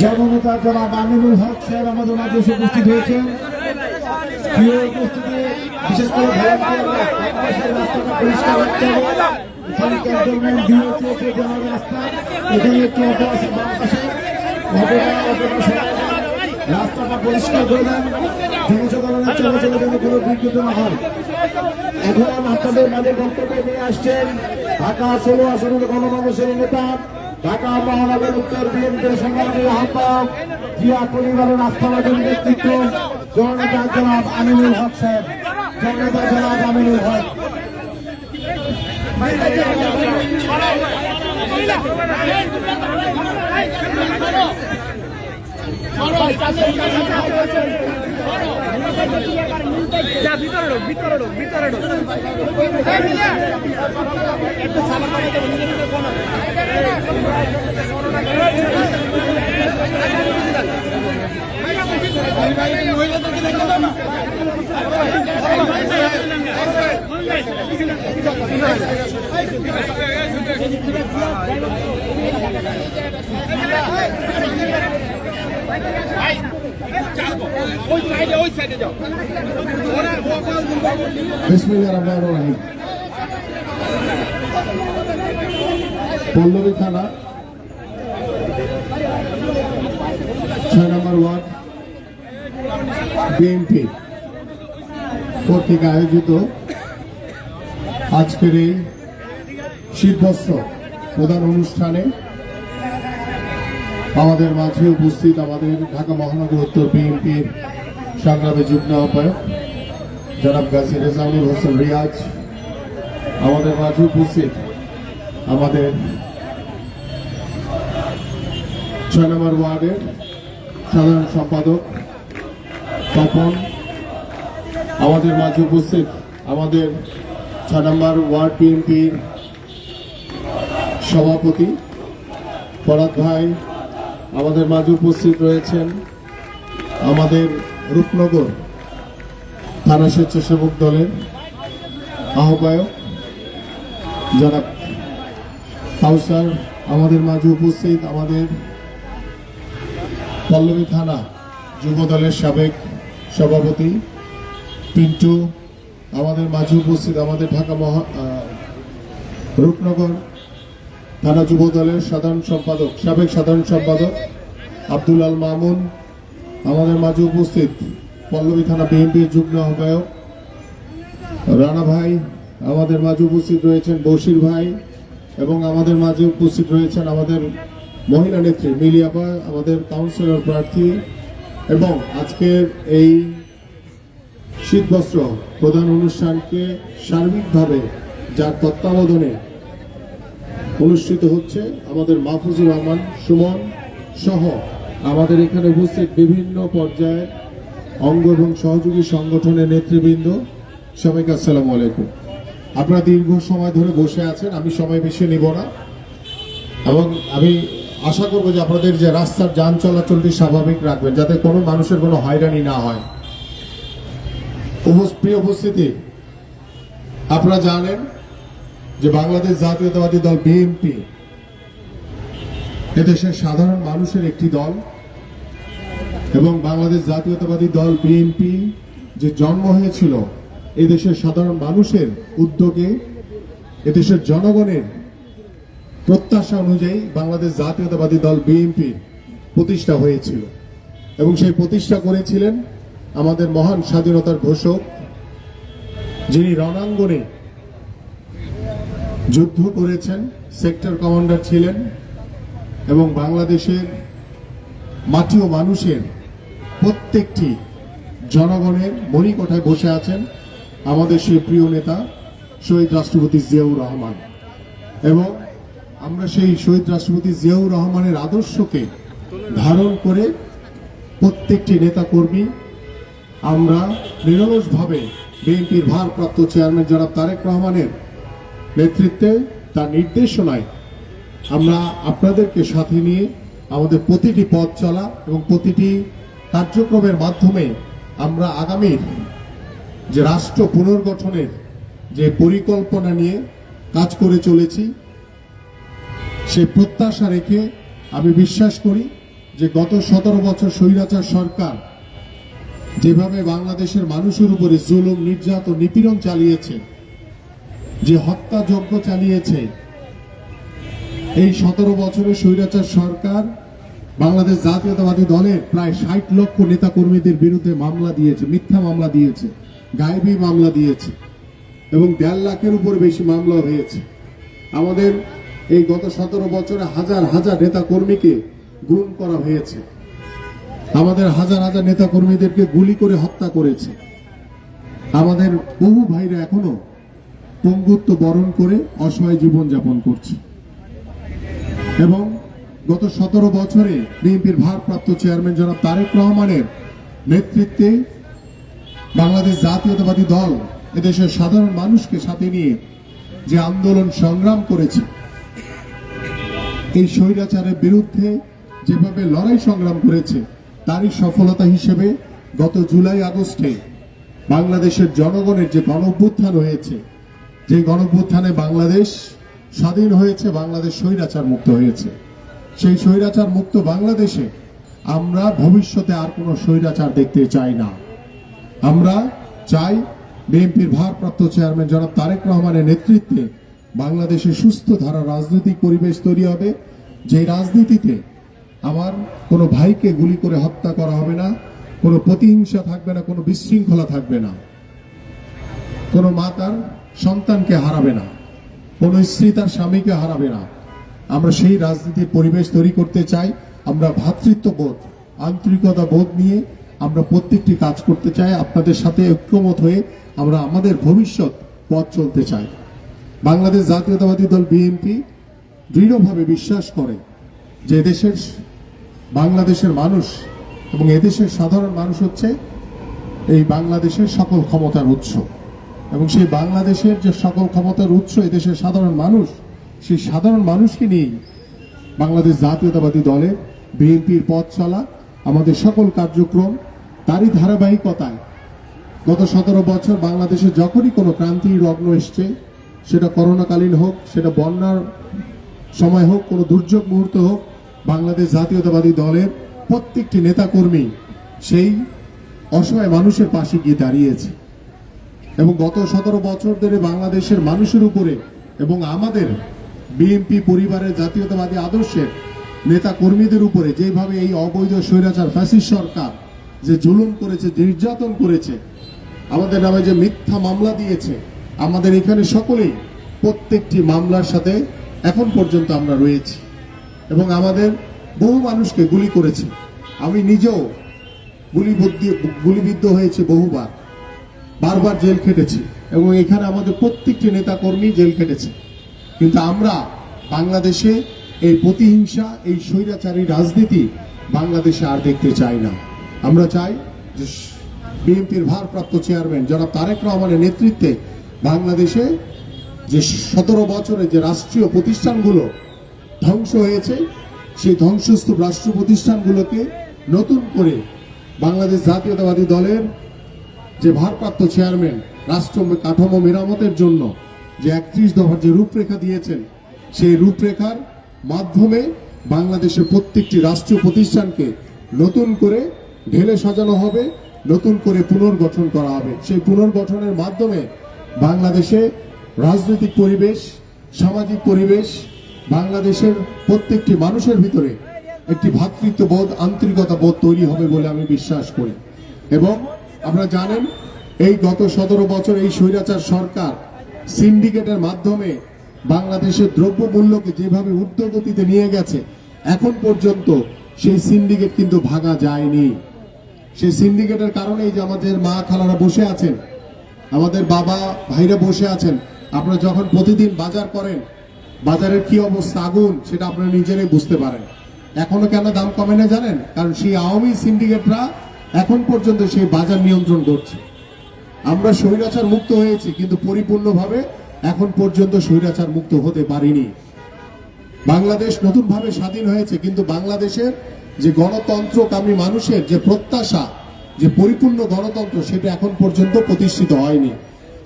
জননেতা জনাব আমিনুল হক আমাদের মাঝে উপস্থিত হয়েছেন। বিশেষ করে পরিষ্কার রাস্তা। এখানে। রাস্তাটা পরিষ্কার নিয়ে আসছেন গণমানুষের নেতা ঢাকা মহানগর উত্তর বিএনপির সংগ্রামী আহ্বায়ক জিয়া পরিবারের আস্থাবাদী নেতৃত্ব জননেতা জনাব আমিনুল হক সাহেব জননেতা জনাব আমিনুল হক যা ভিতরে ঢোক ভিতরে ভিতরে পল্লবী থানা ছয় নম্বর ওয়ার্ড বিএনপি কর্তৃক আয়োজিত আজকের এই শীতবস্ত্র প্রধান অনুষ্ঠানে আমাদের মাঝে উপস্থিত আমাদের ঢাকা মহানগর উত্তর বিএনপির সংগ্রামী যুগ্ম আহ্বায়ক জনাব গাজী রেজাউল হোসেন রিয়াজ, আমাদের মাঝে উপস্থিত আমাদের ছয় নম্বর ওয়ার্ডের সাধারণ সম্পাদক তপন, আমাদের মাঝে উপস্থিত আমাদের ছয় নম্বর ওয়ার্ড বিএনপির সভাপতি ফরাদ ভাই আমাদের মাঝে উপস্থিত রয়েছেন আমাদের রূপনগর থানা স্বেচ্ছাসেবক দলের আহ্বায়ক যারা কাউসার, আমাদের মাঝে উপস্থিত আমাদের পল্লবী থানা যুব দলের সাবেক সভাপতি পিন্টু, আমাদের মাঝে উপস্থিত আমাদের ঢাকা মহা রূপনগর থানা যুব দলের সাধারণ সম্পাদক, সাবেক সাধারণ সম্পাদক আব্দুল আল মামুন, আমাদের মাঝে উপস্থিত পল্লবী থানা বিএনপির যুগ্ম আহ্বায়ক রানা ভাই, আমাদের মাঝে উপস্থিত রয়েছেন বশির ভাই এবং আমাদের মাঝে উপস্থিত রয়েছেন আমাদের মহিলা নেত্রী মিলিয়াপা আমাদের কাউন্সিলর প্রার্থী এবং আজকের এই শীতবস্ত্র প্রধান অনুষ্ঠানকে সার্বিকভাবে যার তত্ত্বাবধানে অনুষ্ঠিত হচ্ছে আমাদের মাহফুজুর রহমান, সুমন সহ আমাদের এখানে উপস্থিত বিভিন্ন পর্যায়ে অঙ্গ এবং সহযোগী সংগঠনের নেতৃবৃন্দ। সবাইকে আসসালামু আলাইকুম। আপনারা দীর্ঘ সময় ধরে বসে আছেন, আমি সময় বেশি নিব না। এবং আমি আশা করব যে আপনাদের যে রাস্তার যান চলাচলটি স্বাভাবিক রাখবেন, যাতে কোনো মানুষের কোনো হয়রানি না হয়। প্রিয় উপস্থিতি, আপনারা জানেন যে বাংলাদেশ জাতীয়তাবাদী দল বিএনপি এদেশের সাধারণ মানুষের একটি দল, এবং বাংলাদেশ জাতীয়তাবাদী দল বিএনপি যে জন্ম হয়েছিল এদেশের সাধারণ মানুষের উদ্যোগে, এদেশের জনগণের প্রত্যাশা অনুযায়ী বাংলাদেশ জাতীয়তাবাদী দল বিএনপি প্রতিষ্ঠা হয়েছিল। এবং সেই প্রতিষ্ঠা করেছিলেন আমাদের মহান স্বাধীনতার ঘোষক যিনি রণাঙ্গনে যুদ্ধ করেছেন সেক্টর কমান্ডার ছিলেন এবং বাংলাদেশের মাটি ও মানুষের প্রত্যেকটি জনগণের মণিকোঠায় বসে আছেন আমাদের সেই প্রিয় নেতা শহীদ রাষ্ট্রপতি জিয়াউর রহমান। এবং আমরা সেই শহীদ রাষ্ট্রপতি জিয়াউর রহমানের আদর্শকে ধারণ করে প্রত্যেকটি নেতা কর্মী আমরা নিরলসভাবে বিএনপির ভারপ্রাপ্ত চেয়ারম্যান জনাব তারেক রহমানের নেতৃত্বে তার নির্দেশনায় আমরা আপনাদেরকে সাথে নিয়ে আমাদের প্রতিটি পথ চলা এবং প্রতিটি কার্যক্রমের মাধ্যমে আমরা আগামীর যে রাষ্ট্র পুনর্গঠনের যে পরিকল্পনা নিয়ে কাজ করে চলেছি, সে প্রত্যাশা রেখে আমি বিশ্বাস করি যে গত সতেরো বছর স্বৈরাচার সরকার যেভাবে বাংলাদেশের মানুষের উপরে জুলুম, নির্যাতন, নিপীড়ন চালিয়েছে যে হত্যাযজ্ঞ চালিয়েছে। এই সতেরো বছরের স্বৈরাচার সরকার বাংলাদেশ জাতীয়তাবাদী দলের প্রায় ষাট লক্ষ নেতা কর্মীদের বিরুদ্ধে মামলা দিয়েছে, মিথ্যা মামলা দিয়েছে, গায়েবী মামলা দিয়েছে এবং দেড় লাখের উপর বেশি মামলা হয়েছে। আমাদের এই গত সতেরো বছরে হাজার হাজার নেতা কর্মীকে গুম করা হয়েছে। আমাদের হাজার হাজার নেতা কর্মীদেরকে গুলি করে হত্যা করেছে। আমাদের বহু ভাইরা এখনও পঙ্গুত্ব বরণ করে অসহায় জীবন যাপন করছে। এবং গত সতেরো বছরে বিএনপির ভারপ্রাপ্ত চেয়ারম্যান জনাব তারেক রহমানের নেতৃত্বে বাংলাদেশ জাতীয়তাবাদী দল এদেশের সাধারণ মানুষকে সাথে নিয়ে যে আন্দোলন সংগ্রাম করেছে, এই স্বৈরাচারের বিরুদ্ধে যেভাবে লড়াই সংগ্রাম করেছে, তারই সফলতা হিসেবে গত জুলাই আগস্টে বাংলাদেশের জনগণের যে গণ হয়েছে যে গণ অভ্যুত্থানে বাংলাদেশ স্বাধীন হয়েছে, বাংলাদেশ স্বৈরাচার মুক্ত হয়েছে। সেই স্বৈরাচার মুক্ত বাংলাদেশে আমরা ভবিষ্যতে আর কোনো স্বৈরাচার দেখতে চাই না। আমরা চাই বিএনপির ভারপ্রাপ্ত চেয়ারম্যান জনাব তারেক রহমানের নেতৃত্বে বাংলাদেশে সুস্থ ধারা রাজনৈতিক পরিবেশ তৈরি হবে। যে রাজনীতিতে আমার কোনো ভাইকে গুলি করে হত্যা করা হবে না, কোনো প্রতিহিংসা থাকবে না, কোনো বিশৃঙ্খলা থাকবে না। কোনো মা তার সন্তানকে হারাবে না, কোনো স্ত্রী তার স্বামীকে হারাবে না। আমরা সেই রাজনীতির পরিবেশ তৈরি করতে চাই, আমরা ভ্রাতৃত্ববোধ আন্তরিকতা বোধ নিয়ে আমরা প্রত্যেকটি কাজ করতে চাই, আপনাদের সাথে ঐক্যমত হয়ে আমরা আমাদের ভবিষ্যৎ পথ চলতে চাই। বাংলাদেশ জাতীয়তাবাদী দল বিএনপি দৃঢ়ভাবে বিশ্বাস করে যে দেশের বাংলাদেশের মানুষ এবং এদেশের সাধারণ মানুষ হচ্ছে এই বাংলাদেশের সকল ক্ষমতার উৎস। এবং সেই বাংলাদেশের যে সকল ক্ষমতার উৎস এদেশের সাধারণ মানুষ, সেই সাধারণ মানুষকে নিয়েই বাংলাদেশ জাতীয়তাবাদী দলের বিএনপির পথ চলা, আমাদের সকল কার্যক্রম তারই ধারাবাহিকতায় গত সতেরো বছর বাংলাদেশে যখনই কোনো ক্রান্তি লগ্ন এসছে, সেটা করোনাকালীন হোক, সেটা বন্যার সময় হোক, কোনো দুর্যোগ মুহূর্ত হোক, বাংলাদেশ জাতীয়তাবাদী দলের প্রত্যেকটি নেতাকর্মী সেই অসহায় মানুষের পাশে গিয়ে দাঁড়িয়েছে। এবং গত সতেরো বছর ধরে বাংলাদেশের মানুষের উপরে এবং আমাদের বিএনপি পরিবারের জাতীয়তাবাদী আদর্শের নেতা কর্মীদের উপরে যেভাবে এই অবৈধ স্বৈরাচার ফ্যাসিস্ট সরকার যে জুলুম করেছে, নির্যাতন করেছে, আমাদের নামে যে মিথ্যা মামলা দিয়েছে, আমাদের এখানে সকলেই প্রত্যেকটি মামলার সাথে এখন পর্যন্ত আমরা রয়েছি এবং আমাদের বহু মানুষকে গুলি করেছে। আমি নিজেও গুলিবদ্ধ গুলিবিদ্ধ হয়েছে বহুবার। বারবার জেল খেটেছি এবং এখানে আমাদের প্রত্যেকটি নেতাকর্মী জেল খেটেছে। কিন্তু আমরা বাংলাদেশে এই প্রতিহিংসা, এই স্বৈরাচারী রাজনীতি বাংলাদেশে আর দেখতে চাই না। আমরা চাই যে বিএনপির ভারপ্রাপ্ত চেয়ারম্যান জনাব তারেক রহমানের নেতৃত্বে বাংলাদেশে যে সতেরো বছরে যে রাষ্ট্রীয় প্রতিষ্ঠানগুলো ধ্বংস হয়েছে, সেই ধ্বংসস্তূপ রাষ্ট্র প্রতিষ্ঠানগুলোকে নতুন করে বাংলাদেশ জাতীয়তাবাদী দলের যে ভারপ্রাপ্ত চেয়ারম্যান রাষ্ট্র কাঠামো মেরামতের জন্য যে একত্রিশ দফার যে রূপরেখা দিয়েছেন, সেই রূপরেখার মাধ্যমে বাংলাদেশের প্রত্যেকটি রাষ্ট্রীয় প্রতিষ্ঠানকে নতুন করে ঢেলে সাজানো হবে, নতুন করে পুনর্গঠন করা হবে। সেই পুনর্গঠনের মাধ্যমে বাংলাদেশে রাজনৈতিক পরিবেশ, সামাজিক পরিবেশ, বাংলাদেশের প্রত্যেকটি মানুষের ভিতরে একটি ভ্রাতৃত্ববোধ আন্তরিকতা বোধ তৈরি হবে বলে আমি বিশ্বাস করি। এবং আপনারা জানেন, এই গত সতেরো বছর এই স্বৈরাচার সরকার সিন্ডিকেটের মাধ্যমে বাংলাদেশের দ্রব্য মূল্যকে যেভাবে ঊর্ধ্বগতিতে নিয়ে গেছে, এখন পর্যন্ত সেই সিন্ডিকেট কিন্তু ভাঙা যায়নি। সেই সিন্ডিকেটের কারণেই যে আমাদের মা খালারা বসে আছেন, আমাদের বাবা ভাইরা বসে আছেন, আপনারা যখন প্রতিদিন বাজার করেন, বাজারের কি অবস্থা আগুন, সেটা আপনারা নিজেরাই বুঝতে পারেন। এখনও কেন দাম কমে না জানেন? কারণ সেই আওয়ামী সিন্ডিকেটরা এখন পর্যন্ত সেই বাজার নিয়ন্ত্রণ করছে। আমরা স্বৈরাচার মুক্ত হয়েছি, কিন্তু পরিপূর্ণভাবে এখন পর্যন্ত স্বৈরাচার মুক্ত হতে পারিনি। বাংলাদেশ নতুনভাবে স্বাধীন হয়েছে, কিন্তু বাংলাদেশের যে গণতন্ত্রকামী মানুষের যে প্রত্যাশা, যে পরিপূর্ণ গণতন্ত্র, সেটা এখন পর্যন্ত প্রতিষ্ঠিত হয়নি।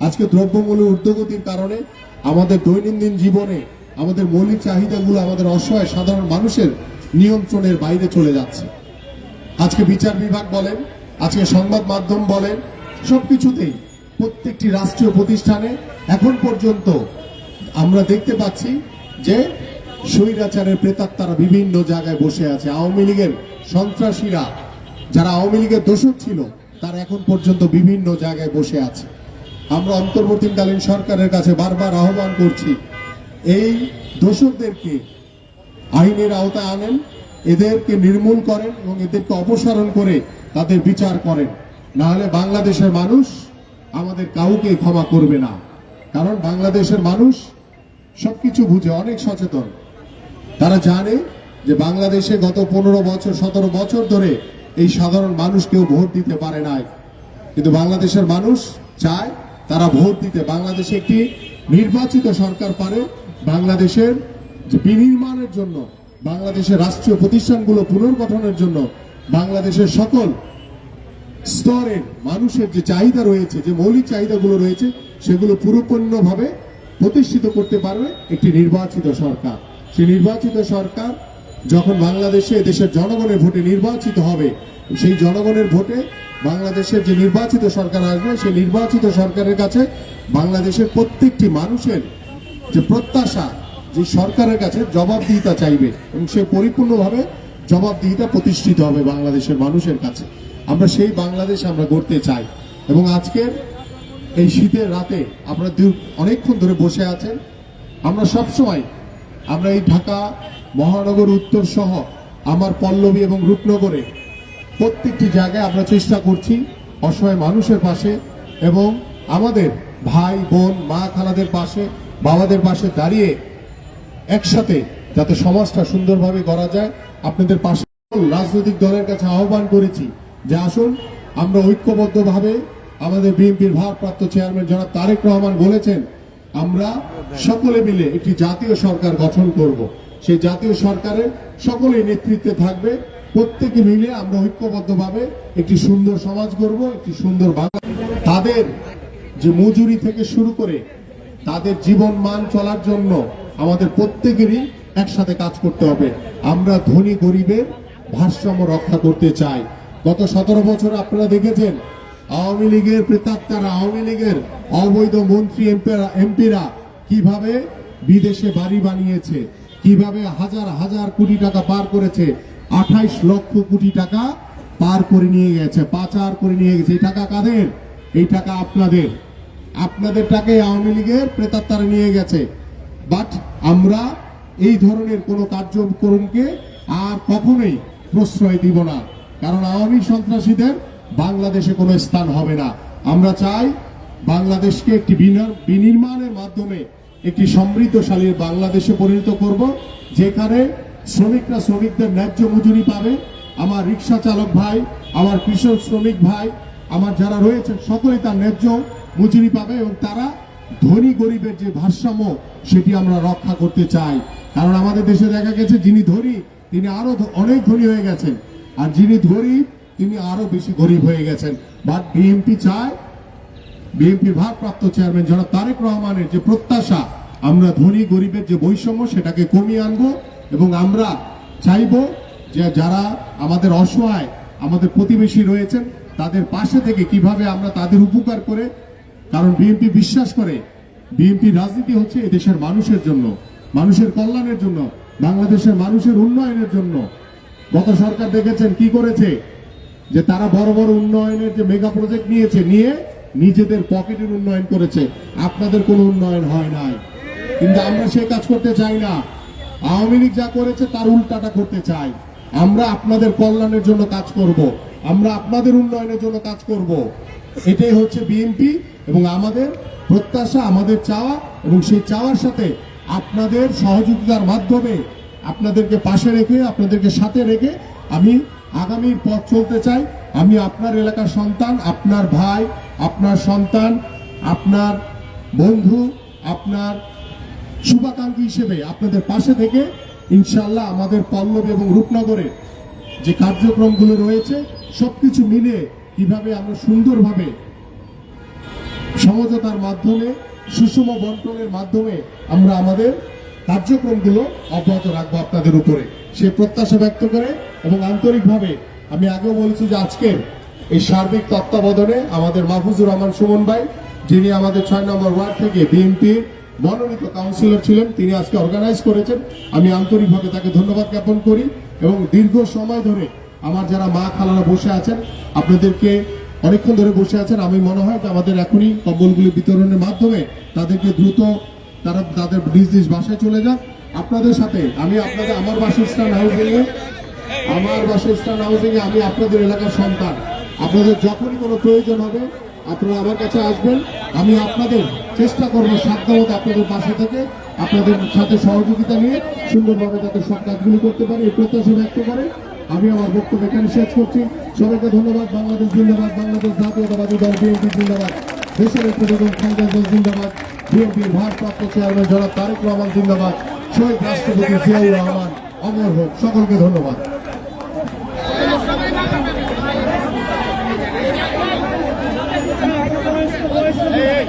আজকে দ্রব্যমূল্য ঊর্ধ্বগতির কারণে আমাদের দৈনন্দিন জীবনে আমাদের মৌলিক চাহিদাগুলো আমাদের অসহায় সাধারণ মানুষের নিয়ন্ত্রণের বাইরে চলে যাচ্ছে। আজকে বিচার বিভাগ বলেন, আজকে সংবাদ মাধ্যম বলেন, সবকিছুতেই প্রত্যেকটি রাষ্ট্রীয় প্রতিষ্ঠানে এখন পর্যন্ত আমরা দেখতে পাচ্ছি যে স্বৈরাচারের প্রেতাত্মারা বিভিন্ন জায়গায় বসে আছে। আওয়ামী লীগের সন্ত্রাসীরা, যারা আওয়ামী লীগের দোষক ছিল, তারা এখন পর্যন্ত বিভিন্ন জায়গায় বসে আছে। আমরা অন্তর্বর্তীকালীন সরকারের কাছে বারবার আহ্বান করছি, এই দোষকদেরকে আইনের আওতায় আনেন এদেরকে নির্মূল করেন এবং এদেরকে অপসারণ করে তাদের বিচার করেন। না হলে বাংলাদেশের মানুষ আমাদের কাউকে ক্ষমা করবে না। কারণ বাংলাদেশের মানুষ সবকিছু বুঝে, অনেক সচেতন। তারা জানে যে বাংলাদেশে গত পনেরো বছর, সতেরো বছর ধরে এই সাধারণ মানুষ কেউ ভোট দিতে পারে নাই। কিন্তু বাংলাদেশের মানুষ চায় তারা ভোট দিতে। বাংলাদেশে একটি নির্বাচিত সরকার পারে বাংলাদেশের বিনির্মাণের জন্য। বাংলাদেশের রাষ্ট্রীয় প্রতিষ্ঠানগুলো পুনর্গঠনের জন্য বাংলাদেশের সকল স্তরের মানুষের যে চাহিদা রয়েছে, যে মৌলিক চাহিদাগুলো রয়েছে, সেগুলো পুরোপূর্ণভাবে প্রতিষ্ঠিত করতে পারবে একটি নির্বাচিত সরকার। সেই নির্বাচিত সরকার যখন বাংলাদেশে দেশের জনগণের ভোটে নির্বাচিত হবে, সেই জনগণের ভোটে বাংলাদেশের যে নির্বাচিত সরকার আসবে, সেই নির্বাচিত সরকারের কাছে বাংলাদেশের প্রত্যেকটি মানুষের যে প্রত্যাশা যে সরকারের কাছে জবাবদিহিতা চাইবে এবং সে পরিপূর্ণভাবে জবাবদিহিতা প্রতিষ্ঠিত হবে বাংলাদেশের মানুষের কাছে। আমরা সেই বাংলাদেশ আমরা গড়তে চাই এবং আজকের এই শীতের রাতে আপনারা অনেকক্ষণ ধরে বসে আছেন। আমরা সবসময় আমরা এই ঢাকা, মহানগর, উত্তর সহ আমার পল্লবী এবং রূপনগরে প্রত্যেকটি জায়গায় আমরা চেষ্টা করছি অসহায় মানুষের পাশে এবং আমাদের ভাই, বোন, মা, খালাদের পাশে, বাবাদের পাশে দাঁড়িয়ে একসাথে যাতে সমাজটা সুন্দরভাবে গড়া যায়, আপনাদের পাশে রাজনৈতিক দলের কাছে আহ্বান করেছি যে আসুন, আমরা ঐক্যবদ্ধভাবে আমাদের বিএনপির ভারপ্রাপ্ত চেয়ারম্যান জনাব তারেক রহমান বলেছেন, আমরা সকলে মিলে একটি জাতীয় সরকার গঠন করব। সেই জাতীয় সরকারের সকলেই নেতৃত্বে থাকবে, প্রত্যেকে মিলে আমরা ঐক্যবদ্ধভাবে একটি সুন্দর সমাজ গড়ব, একটি সুন্দর বাংলা। তাদের যে মজুরি থেকে শুরু করে তাদের জীবন মান চলার জন্য আমাদের প্রত্যেকেরই একসাথে কাজ করতে হবে। আমরা ধনী গরিবের ভারসাম্য রক্ষা করতে চাই। গত সতেরো বছর আপনারা দেখেছেন, আওয়ামী লীগের প্রেতাত্মারা, আওয়ামী লীগের অবৈধ মন্ত্রী এমপিরা- কীভাবে বিদেশে বাড়ি বানিয়েছে, কীভাবে হাজার হাজার কোটি টাকা পার করেছে, আঠাইশ লক্ষ কোটি টাকা পার করে নিয়ে গেছে, পাচার করে নিয়ে গেছে। এই টাকা কাদের? এই টাকা আপনাদের। আপনাদের টাকাই আওয়ামী লীগের প্রেতাত্মারা নিয়ে গেছে। বাট আমরা এই ধরনের কোনো কার্যক্রমকে আর কখনোই প্রশ্রয় দিব না। কারণ আওয়ামী সন্ত্রাসীদের বাংলাদেশে কোনো স্থান হবে না। আমরা চাই বাংলাদেশকে একটি বিনির- বিনির্মাণের মাধ্যমে একটি সমৃদ্ধশালী বাংলাদেশে পরিণত করব, যেখানে শ্রমিকরা শ্রমিকদের ন্যায্য মজুরি পাবে। আমার রিক্সা চালক ভাই, আমার কৃষক শ্রমিক ভাই, আমার যারা রয়েছেন, সকলেই তার ন্যায্য মজুরি পাবে এবং তারা ধনী গরিবের যে ভারসাম্য, সেটি আমরা রক্ষা করতে চাই। কারণ আমাদের দেশে দেখা গেছে, যিনি ধনী, তিনি আরও অনেক ধনী হয়ে গেছেন। আর যিনি গরিব তিনি আরও বেশি গরিব হয়ে গেছেন। বাট বিএনপি চায় বিএনপির ভারপ্রাপ্ত চেয়ারম্যান জনাব তারেক রহমানের যে প্রত্যাশা, আমরা ধনী গরিবের যে বৈষম্য, সেটাকে কমিয়ে আনব এবং আমরা চাইব যে যারা আমাদের অসহায়, আমাদের প্রতিবেশী রয়েছেন, তাদের পাশে থেকে কীভাবে আমরা তাদের উপকার করে কারণ বিএনপি বিশ্বাস করে বিএনপি রাজনীতি হচ্ছে এদেশের মানুষের জন্য, মানুষের কল্যাণের জন্য, বাংলাদেশের মানুষের উন্নয়নের জন্য। গত সরকার দেখেছেন কি করেছে? যে তারা বড় বড় উন্নয়নের যে মেগা প্রজেক্ট নিয়েছে, নিয়ে নিজেদের পকেটের উন্নয়ন করেছে। আপনাদের কোনো উন্নয়ন হয় নাই। কিন্তু আমরা সে কাজ করতে চাই না। আওয়ামী লীগ যা করেছে, তার উল্টাটা করতে চাই। আমরা আপনাদের কল্যাণের জন্য কাজ করব। আমরা আপনাদের উন্নয়নের জন্য কাজ করব। এটাই হচ্ছে বিএনপি এবং আমাদের প্রত্যাশা, আমাদের চাওয়া এবং সেই চাওয়ার সাথে আপনাদের সহযোগিতার মাধ্যমে আপনাদেরকে পাশে রেখে, আপনাদেরকে সাথে রেখে আমি আগামীর পথ চলতে চাই। আমি আপনার এলাকার সন্তান, আপনার ভাই, আপনার সন্তান, আপনার বন্ধু, আপনার শুভাকাঙ্ক্ষী হিসেবে আপনাদের পাশে থেকে ইনশাল্লাহ আমাদের পল্লব এবং রূপনগরে যে কার্যক্রমগুলো রয়েছে, সবকিছু মিলে কীভাবে আমরা সুন্দরভাবে সমঝোতার মাধ্যমে, সুষম বন্টনের মাধ্যমে আমরা আমাদের কার্যক্রমগুলো অব্যাহত রাখব আপনাদের উপরে। সে প্রত্যাশা ব্যক্ত করে এবং আন্তরিকভাবে আমি আগেও বলেছি যে আজকের এই সার্বিক তত্ত্বাবধানে আমাদের মাহফুজুর রহমান সুমন ভাই, যিনি আমাদের ছয় নম্বর ওয়ার্ড থেকে বিএনপির মনোনীত কাউন্সিলর ছিলেন, তিনি আজকে অর্গানাইজ করেছেন। আমি আন্তরিকভাবে তাকে ধন্যবাদ জ্ঞাপন করি এবং দীর্ঘ সময় ধরে আমার যারা মা খালারা বসে আছেন, আপনাদেরকে অনেকক্ষণ ধরে বসে আছেন, আমি মনে হয় যে আমাদের এখনই কম্বলগুলি বিতরণের মাধ্যমে তাদেরকে দ্রুত তারা তাদের নিজ নিজ বাসায় চলে যান আপনাদের সাথে আমি আপনাদের, আমার বাসস্থান হাউসিং এ আমার বাসস্থান হাউসিং এ আমি আপনাদের এলাকার সন্তান। আপনাদের যখনই কোনো প্রয়োজন হবে, আপনারা আমার কাছে আসবেন। আমি আপনাদের চেষ্টা করব সাধ্যমতো আপনাদের পাশে থেকে, আপনাদের সাথে সহযোগিতা নিয়ে সুন্দরভাবে যাতে সব কাজগুলি করতে পারি, এই প্রত্যাশা ব্যক্ত করে। আমি আমার বক্তব্য এখানে শেষ করছি সবাইকে ধন্যবাদ বাংলাদেশ জিন্দাবাদ বাংলাদেশ জাতীয়তাবাদী দল বিএনপি জিন্দাবাদ দেশের একটি বেগম খালেদা জিন্দাবাদ বিএনপির ভারপ্রাপ্ত চেয়ারম্যান জনাব তারেক রহমান জিন্দাবাদ শহীদ রাষ্ট্রপতি জিয়াউর রহমান অমর হোক সকলকে ধন্যবাদ হ্যাঁ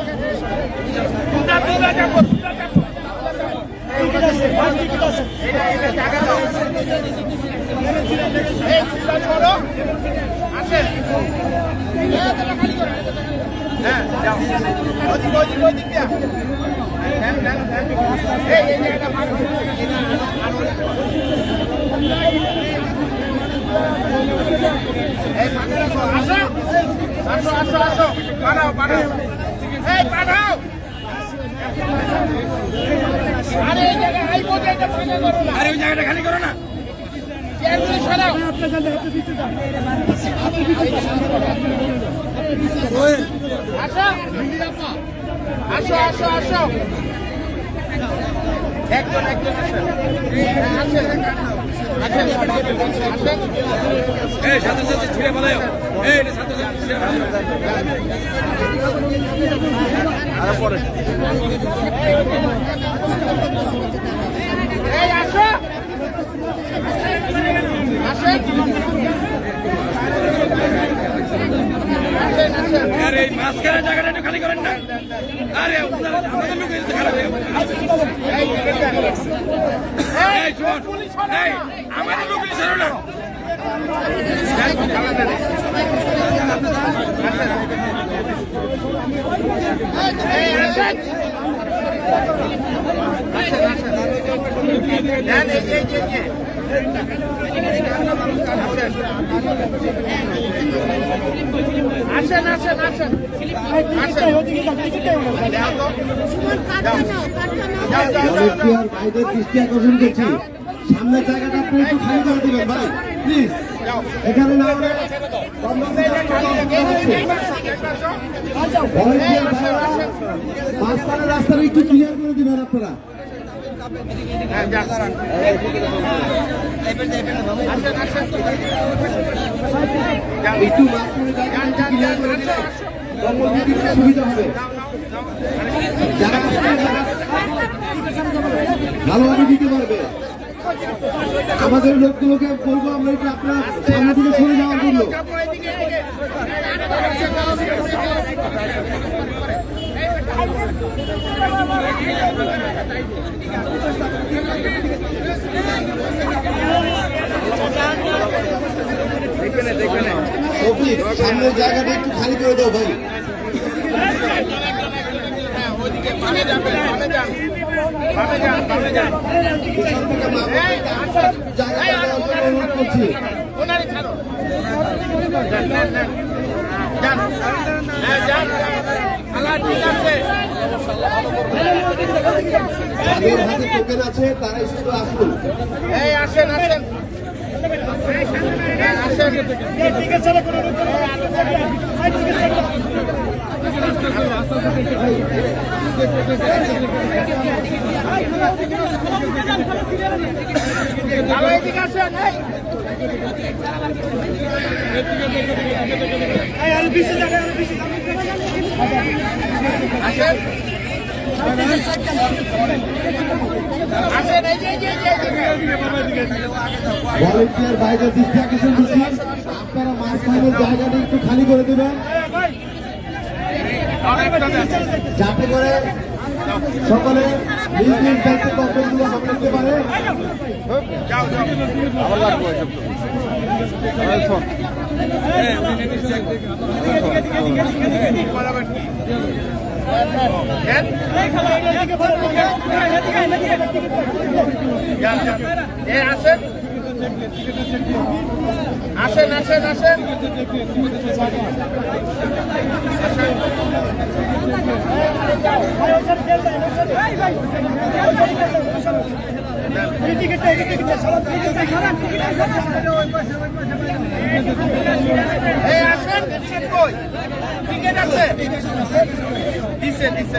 আসো আসো আসো পাঠাও পাঠাও আরে ওই জায়গাটা খালি করো না। আসো আসো আসো একজন একজন এই সাথে সাথে ছিঁড়ে পালায় আরে মাঝখানে জায়গাটা একটু খালি করেন না আরে আমাদের লোক খারাপ আমাদের লোক এসে না এই আসেন আসেন ভাইদের দৃষ্টি আকর্ষণ করছি সামনের জায়গাটা আপনি একটু খালি করে দিবেন ভাই। প্লিজ এখানে না হলে volunteer ভাইরা মাঝখানে রাস্তাটা একটু ক্লিয়ার করে দিবেন আপনারা। হবে যারা ভালোভাবে দিতে পারবে আমাদের লোকগুলোকে বলব আমরা একটু আপনার সামনে থেকে সরে যাওয়ার জন্য সামনের জায়গাটা একটু খালি করে দাও ভাই অনুরোধ করছি যাদের আছে। তারাই আসুন আসেন। আসেন। ভালো এদিকে আসেন ভলেন্টিয়ার বাইরের দৃষ্টি আকর্ষণ করছি আপনারা মাঝখানের জায়গাটা একটু খালি করে দেবেন। যাতে করে সকলে নিজ নিজ দায়িত্ব কর্তব্যগুলো সামনে নিতে পারে। আসেন আসেন আসেন আসেন। আসেন আছে? দিছে দিছে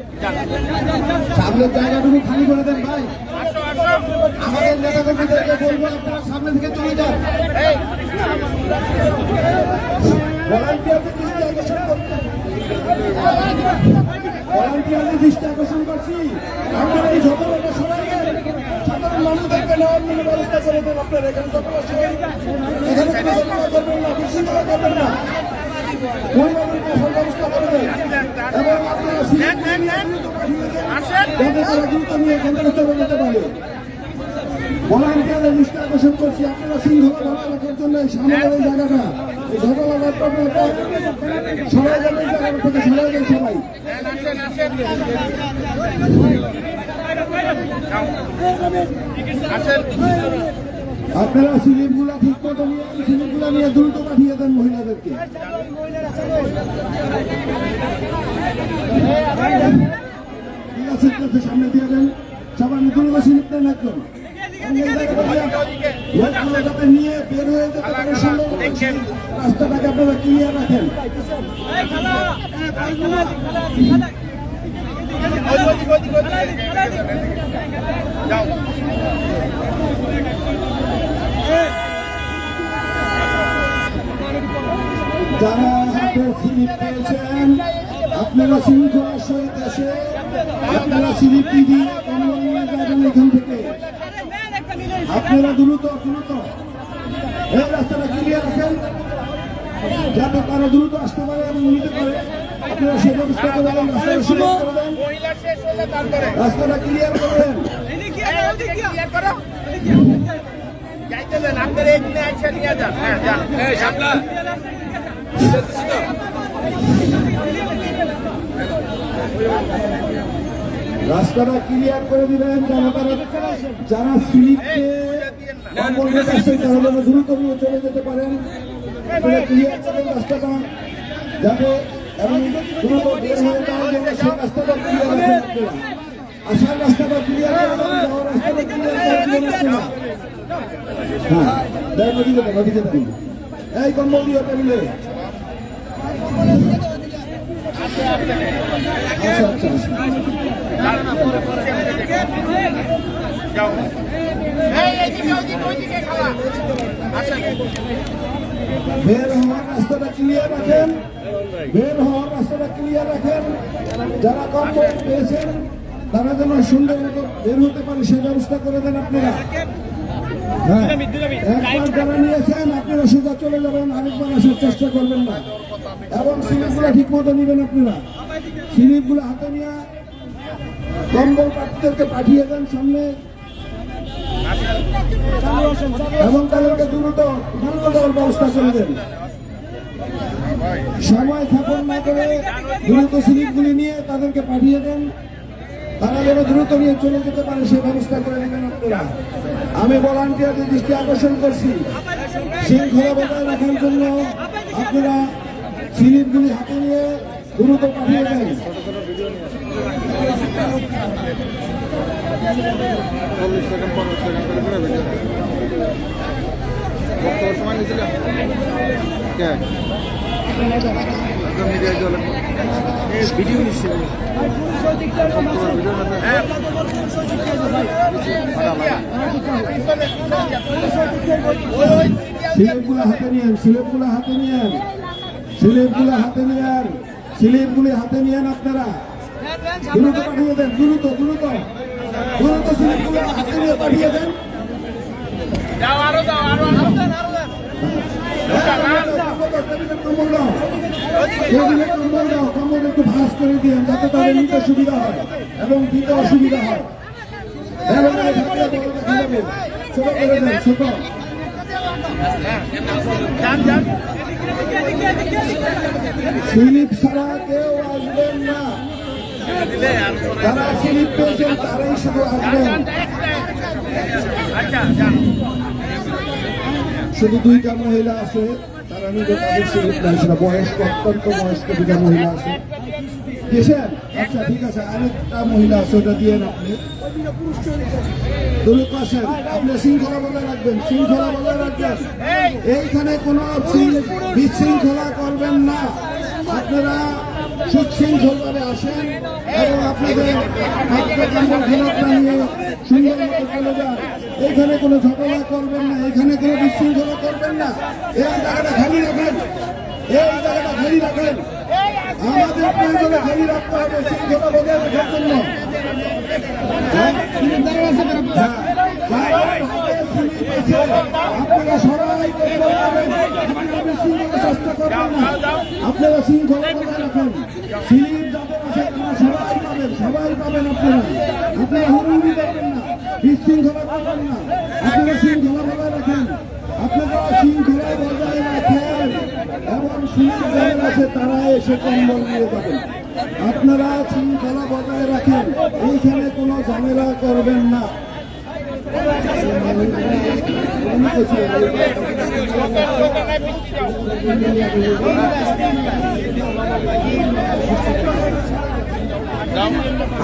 সামনের জায়গাটুকু খালি করে দেন ভাই। আমাদের নেতা কর্মীদেরকে বলব আপনারা সামনে থেকে চলে যান। ভলান্টিয়ারদের দৃষ্টি আকর্ষণ করছি। ভলান্টিয়ারদের দৃষ্টি আকর্ষণ করছি। আপনারা এই ঝগড়াটা সবাইকে সাধারণ মানুষদেরকে নেওয়ার জন্য ব্যবস্থা করে দেন আপনারা। এখানে ঝগড়া করবেন না বিশৃঙ্খলা করবেন না। পরিবারকে সব ব্যবস্থা করে দেন এবং আপনারা যাতে তারা দ্রুত নিয়ে এখান থেকে চলে যেতে পারে ভলান্টিয়ারদের দৃষ্টি আকর্ষণ করছি আপনারা শৃঙ্খলা বজায় রাখার জন্য এই সামনের এই জায়গাটা এই ঝগড়া ঘটনাটা সবাই যেন এই জায়গা থেকে সবাই আসেন আসেন আসেন। আপনারা সিলিপগুলা ঠিক মতো নিয়ে সিলিপগুলা নিয়ে দ্রুত পাঠিয়ে দেন মহিলাদেরকে। সামনে দিয়ে দেন। সবাই দ্রুত সিলিপ দেন একদম। বের হয়ে রাস্তাটাকে আপনারা ক্লিয়ার রাখেন। যারা হাতে স্লিপ পেয়েছেন, আপনারা শৃঙ্খলার সহিত এসে আপনারা স্লিপ দিয়ে যাবেন এখান থেকে। আপনারা দ্রুত দ্রুত। এই রাস্তাটা ক্লিয়ার রাখেন। যাতে তারা দ্রুত আসতে পারে এবং নিতে পারে। আপনারা সে ব্যবস্থা করে দেন রাস্তাটা সুযোগ মহিলা শেষ হলে তারপরে। রাস্তাটা ক্লিয়ার করে দেন ক্লিয়ার করো। যাইতে দেন আপনার এই দিনে আইসা নিয়ে যান। হ্যাঁ যান। এই সামলা রাস্তাটা ক্লিয়ার করে দিবেন যারা তারা যারা স্লিপকে কম্বলের কাছে তারা যেন দ্রুত চলে যেতে পারেন। ক্লিয়ার করেন রাস্তাটা। যাতে এবং দ্রুত বের হয়ে যাওয়ার জন্য সেই রাস্তাটা ক্লিয়ার রাখেন আসার রাস্তাটা ক্লিয়ার করে দেন যাওয়ার রাস্তাটা ক্লিয়ার করে দিবেন আপনারা হ্যাঁ দেখ দেন নদীতে দেন এই কম্বল দিয়ে বের হওয়ার রাস্তাটা ক্লিয়ার রাখেন। বের হওয়ার রাস্তাটা ক্লিয়ার রাখেন। যারা কম পেয়েছেন, তারা যেন সুন্দর মতো বের হতে পারে সেই ব্যবস্থা করে দেন আপনারা। হ্যাঁ একবার যারা নিয়েছেন, আপনারা সোজা চলে যাবেন, আরেকবার আসার চেষ্টা করবেন না। এবং স্লিপগুলো ঠিক মতো নেবেন আপনারা। স্লিপগুলো হাতে নিয়ে পাঠিয়ে দেন সামনে। তাদেরকে দ্রুত দ্রুত দেওয়ার ব্যবস্থা করে দেন। সময় থাকুন না করে দ্রুত স্লিপগুলি নিয়ে তাদেরকে পাঠিয়ে দেন। তারা যেন দ্রুত নিয়ে চলে যেতে পারে, সে ব্যবস্থা করে দেবেন আপনারা। আমি ভলান্টিয়ারদের দৃষ্টি আকর্ষণ করছি। শৃঙ্খলা বজায় রাখার জন্য আপনারা স্লিপগুলি হাতে নিয়ে দ্রুত পাঠিয়ে দেন। ভিডিও হাতে নিয়েন স্লিপগুলো হাতে নিয়েন স্লিপগুলো হাতে হাতে নিয়েন আপনারা। দ্রুত পাঠিয়ে দেন, দ্রুত দ্রুত। দ্রুত স্লিপগুলো হাতে নিয়ে পাঠিয়ে দেন। আরও আরও দাও সুবিধা হয় এবং দিতে অসুবিধা হয় ছোট না যারা স্লিপ পেয়েছেন তারাই শুধু আসবেন শুধু দুইটা মহিলা আছে, তারা সেটা বয়স্ক, অত্যন্ত বয়স্ক দুইটা মহিলা আছে। আচ্ছা ঠিক আছে, আরেকটা মহিলা আছে, ওটা দিয়ে আপনি। দ্রুত আসেন আপনি রাখবেন রাখবেন। কোনো করবেন না। আপনারা সুশৃঙ্খলভাবে আসেন এবং আপনাদের এখানে কোনো ঝগড়া করবেন না, এখানে কোনো বিশৃঙ্খলা করবেন না। এই জায়গাটা খালি রাখেন, এই জায়গাটা খালি রাখেন। আমাদের প্রয়োজনে খালি রাখতে হবে, শৃঙ্খলা বজায় রাখার জন্য। আপনারা বিশৃঙ্খলা চেষ্টা করবেন। আপনারা শৃঙ্খলা বজায় রাখুন স্লিপ যাদের আছে তারা সবাই পাবেন সবাই পাবেন আপনারা আপনারা হুড়ুহুড়ি করবেন না বিশৃঙ্খলা করবেন না। আপনারা শৃঙ্খলা বজায় রাখেন আপনারা শৃঙ্খলা বজায় রাখেন এবং যাদের আছে তারা এসে কম্বল নিয়ে যাবেন। আপনারা শৃঙ্খলা বজায় রাখেন। এইখানে কোনো ঝামেলা করবেন না।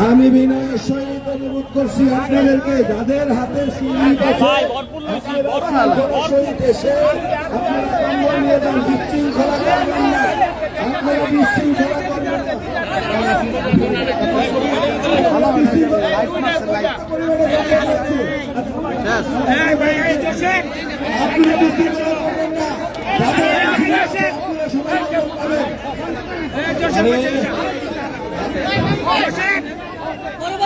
আমি অনুরোধ করছি আপনাদেরকে যাদের হাতে স্লিপ আছে আপনারা কম্বল নিয়ে যান বিশৃঙ্খলা করবেন না। আপনারা বিশৃঙ্খলা করবেন না। আমরা বিশৃঙ্খলা পরিবারে দাঁড়িয়ে আছি। আপনারা বিশৃঙ্খলা করবেন না। যাদের হাতে আছে, আপনারা সবাই পাবেন